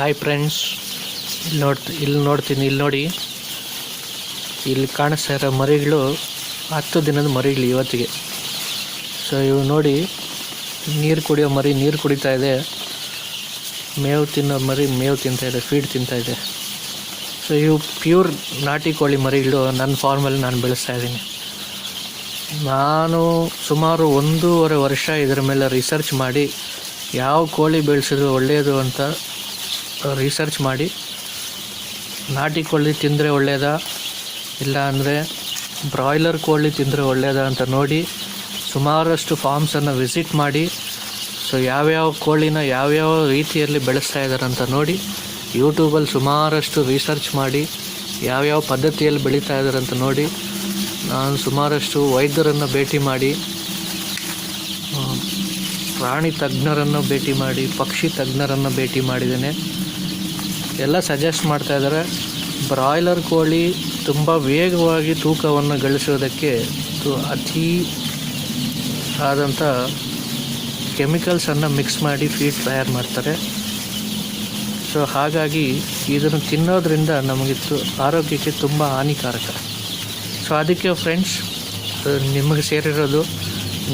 Hi friends ಇಲ್ಲಿ ನೋಡ್ತ, ಇಲ್ಲಿ ನೋಡ್ತೀನಿ, ಇಲ್ಲಿ ನೋಡಿ. ಇಲ್ಲಿ ಕಾಣಿಸ್ತಾ ಇರೋ ಮರಿಗಳು ಹತ್ತು ದಿನದ ಮರಿಗಳು ಇವತ್ತಿಗೆ. ಸೊ ಇವು ನೋಡಿ, ನೀರು ಕುಡಿಯೋ ಮರಿ, ನೀರು ಕುಡಿತಾ ಇದೆ. ಮೇವು ತಿನ್ನೋ ಮರಿ, ಮೇವು ತಿಂತಾ ಇದೆ ಫೀಡ್ ತಿಂತಾ ಇದೆ. ಸೊ ಇವು ಪ್ಯೂರ್ ನಾಟಿ ಕೋಳಿ ಮರಿಗಳು ನನ್ನ ಫಾರ್ಮಲ್ಲಿ ನಾನು ಬೆಳೆಸ್ತಾ ಇದ್ದೀನಿ. ನಾನು ಸುಮಾರು ಒಂದೂವರೆ ವರ್ಷ ಇದರ ಮೇಲೆ ರಿಸರ್ಚ್ ಮಾಡಿ ಯಾವ ಕೋಳಿ ಬೆಳೆಸಿದ್ರೆ ಒಳ್ಳೆಯದು ಅಂತ ರಿಸರ್ಚ್ ಮಾಡಿ. ನಾಟಿ ಕೋಳಿ ತಿಂದರೆ ಒಳ್ಳೆಯದಾ ಇಲ್ಲ ಅಂದರೆ ಬ್ರಾಯ್ಲರ್ ಕೋಳಿ ತಿಂದರೆ ಒಳ್ಳೆಯದಾ ಅಂತ ನೋಡಿ ಸುಮಾರಷ್ಟು ಫಾರ್ಮ್ಸನ್ನು ವಿಸಿಟ್ ಮಾಡಿ. ಸೊ ಯಾವ್ಯಾವ ಕೋಳಿನ ಯಾವ್ಯಾವ ರೀತಿಯಲ್ಲಿ ಬೆಳೆಸ್ತಾ ಇದ್ದಾರೆ ಅಂತ ನೋಡಿ ಯೂಟ್ಯೂಬಲ್ಲಿ ಸುಮಾರಷ್ಟು ರಿಸರ್ಚ್ ಮಾಡಿ ಯಾವ್ಯಾವ ಪದ್ಧತಿಯಲ್ಲಿ ಬೆಳೀತಾ ಇದ್ದಾರೆ ಅಂತ ನೋಡಿ ನಾನು ಸುಮಾರಷ್ಟು ವೈದ್ಯರನ್ನು ಭೇಟಿ ಮಾಡಿ ಪ್ರಾಣಿ ತಜ್ಞರನ್ನು ಭೇಟಿ ಮಾಡಿ, ಪಕ್ಷಿ ತಜ್ಞರನ್ನು ಭೇಟಿ ಮಾಡಿದ್ದೇನೆ. ಎಲ್ಲ ಸಜೆಸ್ಟ್ ಮಾಡ್ತಾ ಇದ್ದಾರೆ ಬ್ರಾಯ್ಲರ್ ಕೋಳಿ ತುಂಬ ವೇಗವಾಗಿ ತೂಕವನ್ನು ಗಳಿಸೋದಕ್ಕೆ ಅತಿ ಆದಂಥ ಕೆಮಿಕಲ್ಸನ್ನು ಮಿಕ್ಸ್ ಮಾಡಿ ಫೀಡ್ ತಯಾರು ಮಾಡ್ತಾರೆ. ಸೊ ಹಾಗಾಗಿ ಇದನ್ನು ತಿನ್ನೋದ್ರಿಂದ ನಮಗೆ ಆರೋಗ್ಯಕ್ಕೆ ತುಂಬ ಹಾನಿಕಾರಕ. ಸೊ ಅದಕ್ಕೆ ಫ್ರೆಂಡ್ಸ್ ನಿಮಗೆ ಸೇರಿರೋದು,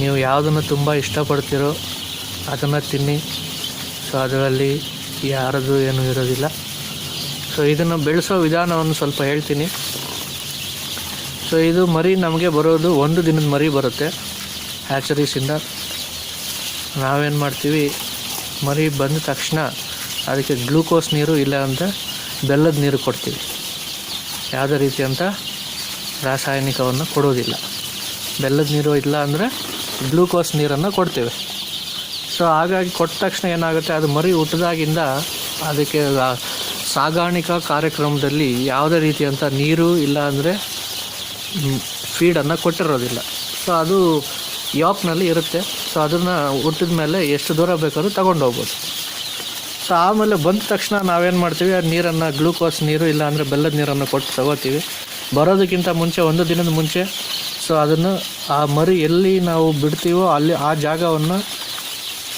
ನೀವು ಯಾವುದನ್ನು ತುಂಬ ಇಷ್ಟಪಡ್ತೀರೋ ಅದನ್ನು ತಿನ್ನಿ. ಸೊ ಅದರಲ್ಲಿ ಯಾರದು ಏನೂ ಇರೋದಿಲ್ಲ. ಸೊ ಇದನ್ನು ಬೆಳೆಸೋ ವಿಧಾನವನ್ನು ಸ್ವಲ್ಪ ಹೇಳ್ತೀನಿ. ಸೊ ಇದು ಮರಿ ನಮಗೆ ಬರೋದು ಒಂದು ದಿನದ ಮರಿ ಬರುತ್ತೆ. ಹ್ಯಾಚರೀಸಿಂದ ನಾವೇನು ಮಾಡ್ತೀವಿ, ಮರಿ ಬಂದ ತಕ್ಷಣ ಅದಕ್ಕೆ ಗ್ಲೂಕೋಸ್ ನೀರು ಇಲ್ಲ ಅಂತ ಬೆಲ್ಲದ ನೀರು ಕೊಡ್ತೀವಿ. ಯಾವುದೇ ರೀತಿಯಂಥ ರಾಸಾಯನಿಕವನ್ನು ಕೊಡೋದಿಲ್ಲ. ಬೆಲ್ಲದ ನೀರು ಇಲ್ಲ ಅಂದರೆ ಗ್ಲೂಕೋಸ್ ನೀರನ್ನು ಕೊಡ್ತೇವೆ. ಸೊ ಹಾಗಾಗಿ ಕೊಟ್ಟ ತಕ್ಷಣ ಏನಾಗುತ್ತೆ, ಅದು ಮರಿ ಹುಟ್ಟಿದಾಗಿಂದ ಅದಕ್ಕೆ ಸಾಗಾಣಿಕಾ ಕಾರ್ಯಕ್ರಮದಲ್ಲಿ ಯಾವುದೇ ರೀತಿಯಂಥ ನೀರು ಇಲ್ಲ ಅಂದರೆ ಫೀಡನ್ನು ಕೊಟ್ಟಿರೋದಿಲ್ಲ. ಸೊ ಅದು ಯಾಕ್ನಲ್ಲಿ ಇರುತ್ತೆ. ಸೊ ಅದನ್ನು ಹುಟ್ಟಿದ ಮೇಲೆ ಎಷ್ಟು ದೂರ ಬೇಕಾದ್ರೂ ತಗೊಂಡು ಹೋಗ್ಬೋದು. ಸೊ ಆಮೇಲೆ ಬಂದ ತಕ್ಷಣ ನಾವೇನು ಮಾಡ್ತೀವಿ, ಆ ನೀರನ್ನು ಗ್ಲೂಕೋಸ್ ನೀರು ಇಲ್ಲ ಅಂದರೆ ಬೆಲ್ಲದ ನೀರನ್ನು ಕೊಟ್ಟು ತಗೋತೀವಿ. ಬರೋದಕ್ಕಿಂತ ಮುಂಚೆ, ಒಂದು ದಿನದ ಮುಂಚೆ ಸೊ ಅದನ್ನು ಆ ಮರಿ ಎಲ್ಲಿ ನಾವು ಬಿಡ್ತೀವೋ ಅಲ್ಲಿ ಆ ಜಾಗವನ್ನು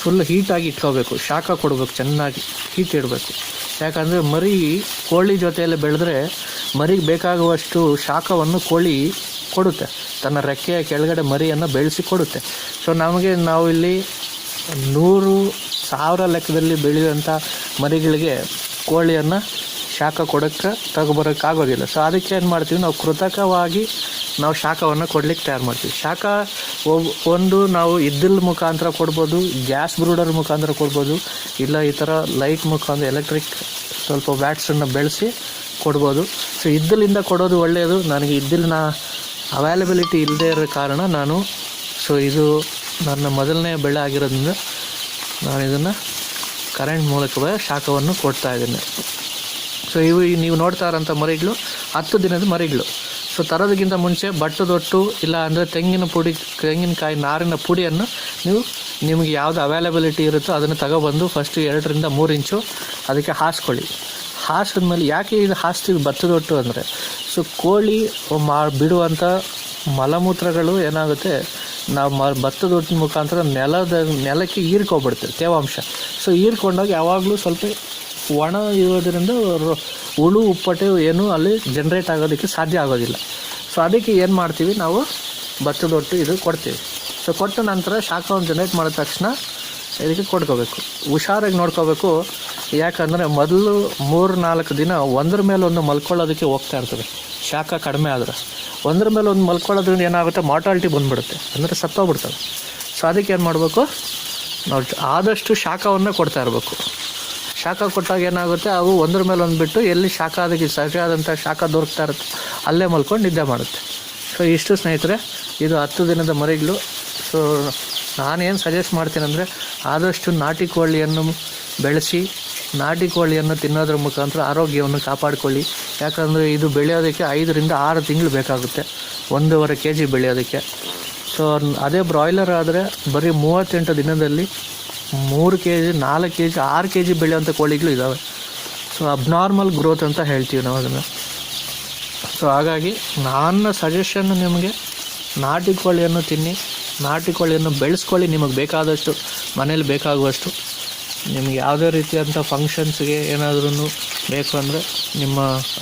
ಫುಲ್ ಹೀಟಾಗಿ ಇಟ್ಕೋಬೇಕು. ಶಾಖ ಕೊಡಬೇಕು, ಚೆನ್ನಾಗಿ ಹೀಟ್ ಇಡಬೇಕು. ಯಾಕಂದರೆ ಮರಿ ಕೋಳಿ ಜೊತೆಯಲ್ಲಿ ಬೆಳೆದ್ರೆ ಮರಿಗೆ ಬೇಕಾಗುವಷ್ಟು ಶಾಖವನ್ನು ಕೋಳಿ ಕೊಡುತ್ತೆ. ತನ್ನ ರೆಕ್ಕೆಯ ಕೆಳಗಡೆ ಮರಿಯನ್ನು ಬೆಳೆಸಿ ಕೊಡುತ್ತೆ. ಸೊ ನಮಗೆ ನಾವು ಇಲ್ಲಿ ನೂರು ಸಾವಿರ ಲೆಕ್ಕದಲ್ಲಿ ಬೆಳೆಯುವಂಥ ಮರಿಗಳಿಗೆ ಕೋಳಿಯನ್ನು ಶಾಖ ಕೊಡೋಕ್ಕೆ ತಗೊಬರೋಕ್ಕಾಗೋದಿಲ್ಲ. ಸೊ ಅದಕ್ಕೆ ಏನು ಮಾಡ್ತೀವಿ? ನಾವು ಕೃತಕವಾಗಿ ನಾವು ಶಾಖವನ್ನು ಕೊಡ್ಲಿಕ್ಕೆ ತಯಾರು ಮಾಡ್ತೀವಿ. ಶಾಖ ಒಂದು ನಾವು ಇದ್ದಿಲ್ ಮುಖಾಂತರ ಕೊಡ್ಬೋದು, ಗ್ಯಾಸ್ ಬ್ರೂಡರ್ ಮುಖಾಂತರ ಕೊಡ್ಬೋದು, ಇಲ್ಲ ಈ ಥರ ಲೈಟ್ ಮುಖಾಂತರ ಎಲೆಕ್ಟ್ರಿಕ್ ಸ್ವಲ್ಪ ವ್ಯಾಟ್ಸನ್ನು ಬೆಳೆಸಿ ಕೊಡ್ಬೋದು. ಸೊ, ಇದ್ದಲಿಂದ ಕೊಡೋದು ಒಳ್ಳೆಯದು. ನನಗೆ ಇದ್ದಿಲಿನ ಅವೈಲಬಿಲಿಟಿ ಇಲ್ಲದೇ ಇರೋ ಕಾರಣ ನಾನು, ಸೊ, ಇದು ನನ್ನ ಮೊದಲನೇ ಬೆಳೆ ಆಗಿರೋದ್ರಿಂದ ನಾನು ಇದನ್ನು ಕರೆಂಟ್ ಮೂಲಕವೇ ಶಾಖವನ್ನು ಕೊಡ್ತಾ ಇದ್ದೀನಿ. ಸೊ, ಇವು ನೀವು ನೋಡ್ತಾ ಇರೋಂಥ ಮರಿಗಳು, ಹತ್ತು ದಿನದ ಮರಿಗಳು. ಸೊ ತರೋದಕ್ಕಿಂತ ಮುಂಚೆ ಬಟ್ಟದೊಟ್ಟು ಇಲ್ಲ ಅಂದರೆ ತೆಂಗಿನ ಪುಡಿ, ತೆಂಗಿನಕಾಯಿ, ನಾರಿನ ಪುಡಿಯನ್ನು ನೀವು ನಿಮಗೆ ಯಾವುದು ಅವೈಲಬಿಲಿಟಿ ಇರುತ್ತೋ ಅದನ್ನು ತಗೊಬಂದು ಫಸ್ಟ್ ಎರಡರಿಂದ ಮೂರು ಇಂಚು ಅದಕ್ಕೆ ಹಾಸ್ಕೊಳ್ಳಿ. ಹಾಸಿದ್ಮೇಲೆ ಯಾಕೆ ಇದು ಹಾಸ್ತೀವಿ ಭತ್ತದೊಟ್ಟು ಅಂದರೆ? ಸೊ ಕೋಳಿ ಮಾ ಬಿಡುವಂಥ ಮಲಮೂತ್ರಗಳು ಏನಾಗುತ್ತೆ? ನಾವು ಮ ಭತ್ತದೊಟ್ಟಿನ ಮುಖಾಂತರ ನೆಲದ, ನೆಲಕ್ಕೆ ಹೀರ್ಕೊಬಿಡ್ತೀವಿ ತೇವಾಂಶ. ಸೊ ಹೀರ್ಕೊಂಡಾಗ ಯಾವಾಗಲೂ ಸ್ವಲ್ಪ ಒಣ ಇರೋದ್ರಿಂದ ಹುಳು ಉಪ್ಪಟೆ ಏನು ಅಲ್ಲಿ ಜನ್ರೇಟ್ ಆಗೋದಕ್ಕೆ ಸಾಧ್ಯ ಆಗೋದಿಲ್ಲ. ಸೊ ಅದಕ್ಕೆ ಏನು ಮಾಡ್ತೀವಿ? ನಾವು ಭತ್ತದೊಟ್ಟು ಇದು ಕೊಡ್ತೀವಿ. ಸೊ ಕೊಟ್ಟ ನಂತರ ಶಾಖವನ್ನು ಜನ್ರೇಟ್ ಮಾಡಿದ ತಕ್ಷಣ ಇದಕ್ಕೆ ಕೊಡ್ಕೋಬೇಕು. ಹುಷಾರಾಗಿ ನೋಡ್ಕೋಬೇಕು. ಯಾಕಂದರೆ ಮೊದಲು ಮೂರು ನಾಲ್ಕು ದಿನ ಒಂದ್ರ ಮೇಲೆ ಒಂದು ಮಲ್ಕೊಳ್ಳೋದಕ್ಕೆ ಹೋಗ್ತಾ ಇರ್ತದೆ. ಶಾಖ ಕಡಿಮೆ ಆದರೆ. ಒಂದ್ರ ಮೇಲೆ ಒಂದು ಮಲ್ಕೊಳ್ಳೋದ್ರಿಂದ ಏನಾಗುತ್ತೆ? ಮಾರ್ಟಾಲಿಟಿ ಬಂದ್ಬಿಡುತ್ತೆ. ಅಂದರೆ ಸತ್ತೋಗ್ಬಿಡ್ತವೆ ಸೊ ಅದಕ್ಕೆ ಏನು ಮಾಡಬೇಕು? ನಾವು ಆದಷ್ಟು ಶಾಖವನ್ನು ಕೊಡ್ತಾ ಇರಬೇಕು. ಶಾಖ ಕೊಟ್ಟಾಗ ಏನಾಗುತ್ತೆ? ಅವು ಒಂದ್ರ ಮೇಲೆ ಒಂದು ಬಿಟ್ಟು ಎಲ್ಲಿ ಶಾಖ ಅದಕ್ಕೆ ಸರಿಯಾದಂಥ ಶಾಖ ದೊರಕ್ತಾ ಇರುತ್ತೆ, ಅಲ್ಲೇ ಮಲ್ಕೊಂಡು ನಿದ್ದೆ ಮಾಡುತ್ತೆ. ಸೊ ಇಷ್ಟು ಸ್ನೇಹಿತರೆ, ಇದು ಹತ್ತು ದಿನದ ಮರಿಗಳು. ಸೊ ನಾನೇನು ಸಜೆಸ್ಟ್ ಮಾಡ್ತೀನಿ ಅಂದರೆ, ಆದಷ್ಟು ನಾಟಿ ಕೋಳಿಯನ್ನು ಬೆಳೆಸಿ, ನಾಟಿ ಕೋಳಿಯನ್ನು ತಿನ್ನೋದ್ರ ಮುಖಾಂತರ ಆರೋಗ್ಯವನ್ನು ಕಾಪಾಡಿಕೊಳ್ಳಿ. ಯಾಕಂದರೆ ಇದು ಬೆಳೆಯೋದಕ್ಕೆ ಐದರಿಂದ ಆರು ತಿಂಗಳು ಬೇಕಾಗುತ್ತೆ, ಒಂದೂವರೆ ಕೆ ಜಿ ಬೆಳೆಯೋದಕ್ಕೆ. ಸೊ ಅದೇ ಬ್ರಾಯ್ಲರ್ ಆದರೆ ಬರೀ ಮೂವತ್ತೆಂಟು ದಿನದಲ್ಲಿ ಮೂರು ಕೆ ಜಿ ನಾಲ್ಕು ಕೆ ಜಿ ಆರು ಕೆ ಜಿ ಬೆಳೆಯುವಂಥ ಕೋಳಿಗಳು ಇದ್ದಾವೆ ಸೊ ಅಬ್ನಾರ್ಮಲ್ ಗ್ರೋತ್ ಅಂತ ಹೇಳ್ತೀವಿ ನಾವು ಅದನ್ನು. ಸೊ ಹಾಗಾಗಿ ನನ್ನ ಸಜೆಷನ್ ನಿಮಗೆ ನಾಟಿ ಕೋಳಿಯನ್ನು ತಿನ್ನಿ, ನಾಟಿ ಕೋಳಿಯನ್ನು ಬೆಳೆಸ್ಕೊಳ್ಳಿ, ನಿಮಗೆ ಬೇಕಾದಷ್ಟು, ಮನೇಲಿ ಬೇಕಾಗುವಷ್ಟು. ನಿಮಗೆ ಯಾವುದೇ ರೀತಿಯಾದಂಥ ಫಂಕ್ಷನ್ಸ್ಗೆ ಏನಾದ್ರೂ ಬೇಕು ಅಂದರೆ ನಿಮ್ಮ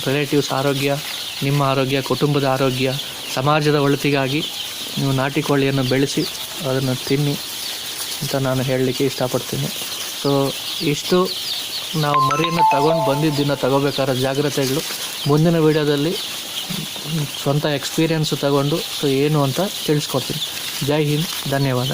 ರಿಲೇಟಿವ್ಸ್ ಆರೋಗ್ಯ, ನಿಮ್ಮ ಆರೋಗ್ಯ, ಕುಟುಂಬದ ಆರೋಗ್ಯ, ಸಮಾಜದ ಒಳಿತಿಗಾಗಿ ನೀವು ನಾಟಿ ಕೋಳಿಯನ್ನು ಬೆಳೆಸಿ, ಅದನ್ನು ತಿನ್ನಿ. ಅಂತ ನಾನು ಹೇಳಲಿಕ್ಕೆ ಇಷ್ಟಪಡ್ತೀನಿ. ಸೊ ಇಷ್ಟು ನಾವು ಮರಿಯನ್ನು ತಗೊಂಡು ಬಂದಿದ್ದನ್ನು ತಗೋಬೇಕಾದ ಜಾಗ್ರತೆಗಳು. ಮುಂದಿನ ವಿಡಿಯೋದಲ್ಲಿ ಸ್ವಂತ ಎಕ್ಸ್ಪೀರಿಯನ್ಸು ತಗೊಂಡು ಸೊ ಏನು ಅಂತ ತಿಳಿಸ್ಕೊಡ್ತೀನಿ. ಜೈ ಹಿಂದ್, ಧನ್ಯವಾದ.